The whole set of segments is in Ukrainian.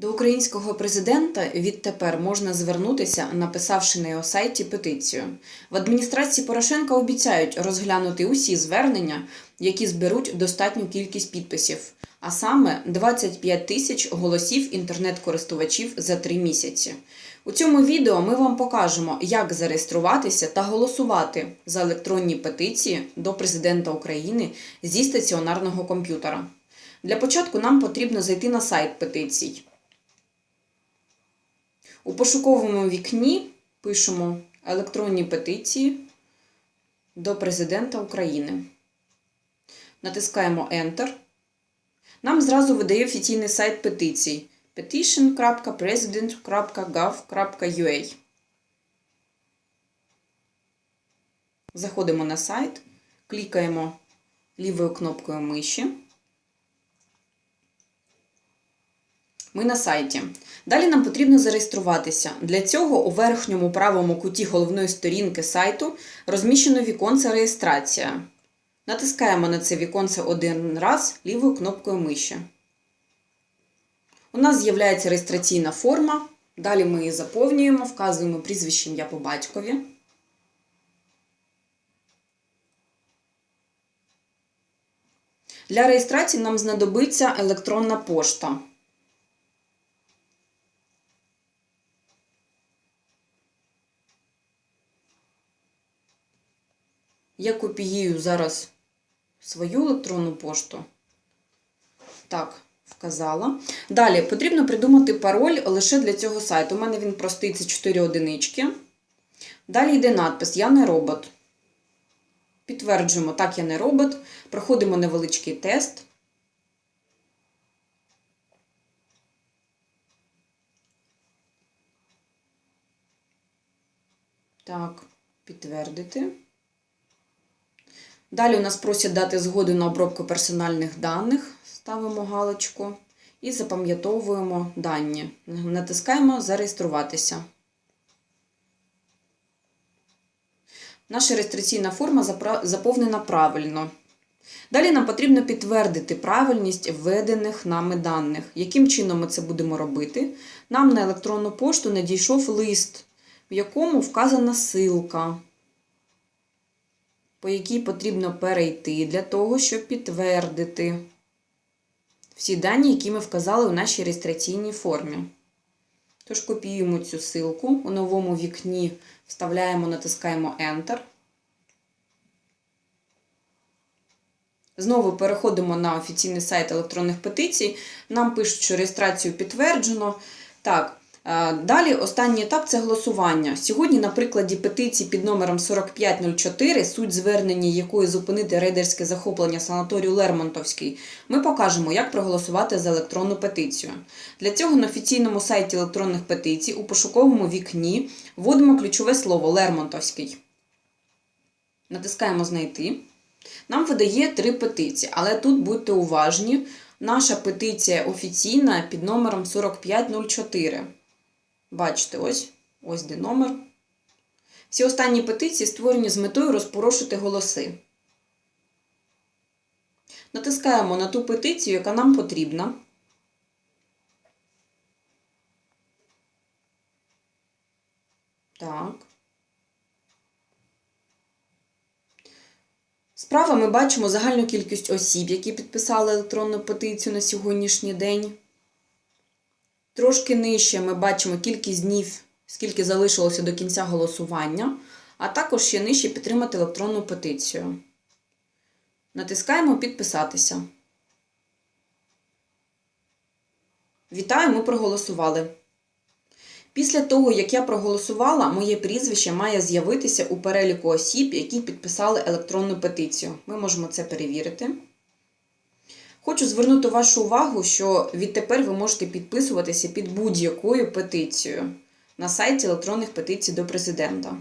До українського президента відтепер можна звернутися, написавши на його сайті петицію. В адміністрації Порошенка обіцяють розглянути усі звернення, які зберуть достатню кількість підписів, а саме 25 тисяч голосів інтернет-користувачів за три місяці. У цьому відео ми вам покажемо, як зареєструватися та голосувати за електронні петиції до президента України зі стаціонарного комп'ютера. Для початку нам потрібно зайти на сайт петицій. У пошуковому вікні пишемо електронні петиції до президента України. Натискаємо Enter. Нам зразу видає офіційний сайт петицій petition.president.gov.ua. Заходимо на сайт, клікаємо лівою кнопкою миші. Ми на сайті. Далі нам потрібно зареєструватися. Для цього у верхньому правому куті головної сторінки сайту розміщено віконце реєстрація. Натискаємо на це віконце один раз лівою кнопкою миші. У нас з'являється реєстраційна форма. Далі ми її заповнюємо, вказуємо прізвище ім'я по батькові. Для реєстрації нам знадобиться електронна пошта. Я копіюю зараз свою електронну пошту. Так, вказала. Далі потрібно придумати пароль лише для цього сайту. У мене він простий, це 4 одинички. Далі йде надпис Я не робот. Підтверджуємо, так, я не робот. Проходимо невеличкий тест. Так, підтвердити. Далі у нас просять дати згоду на обробку персональних даних. Ставимо галочку і запам'ятовуємо дані. Натискаємо Зареєструватися. Наша реєстраційна форма заповнена правильно. Далі нам потрібно підтвердити правильність введених нами даних. Яким чином ми це будемо робити? Нам на електронну пошту надійшов лист, в якому вказана ссылка по якій потрібно перейти для того, щоб підтвердити всі дані, які ми вказали у нашій реєстраційній формі. Тож копіюємо цю ссылку, у новому вікні вставляємо, натискаємо Enter. Знову переходимо на офіційний сайт електронних петицій. Нам пишуть, що реєстрацію підтверджено. Так, Далі останній етап це голосування. Сьогодні, на прикладі петиції під номером 4504, суть звернення якої зупинити рейдерське захоплення санаторію Лермонтовський, ми покажемо, як проголосувати за електронну петицію. Для цього на офіційному сайті електронних петицій у пошуковому вікні вводимо ключове слово Лермонтовський. Натискаємо Знайти. Нам видає три петиції, але тут будьте уважні. Наша петиція офіційна під номером 4504. Бачите, ось ось де номер. Всі останні петиції створені з метою розпорошити голоси. Натискаємо на ту петицію, яка нам потрібна. Так. Справа ми бачимо загальну кількість осіб, які підписали електронну петицію на сьогоднішній день. Трошки нижче ми бачимо кількість днів, скільки залишилося до кінця голосування, а також ще нижче підтримати електронну петицію. Натискаємо Підписатися. Вітаю, ми проголосували. Після того, як я проголосувала, моє прізвище має з'явитися у переліку осіб, які підписали електронну петицію. Ми можемо це перевірити. Хочу звернути вашу увагу, що відтепер ви можете підписуватися під будь-якою петицією на сайті електронних петицій до президента.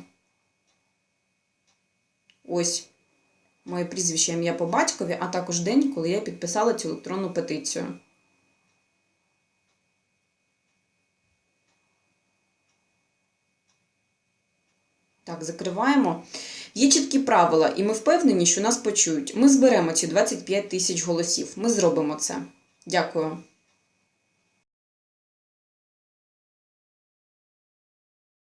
Ось моє прізвище ім'я по батькові, а також день, коли я підписала цю електронну петицію. Так, закриваємо. Є чіткі правила, і ми впевнені, що нас почують. Ми зберемо ці 25 тисяч голосів. Ми зробимо це. Дякую.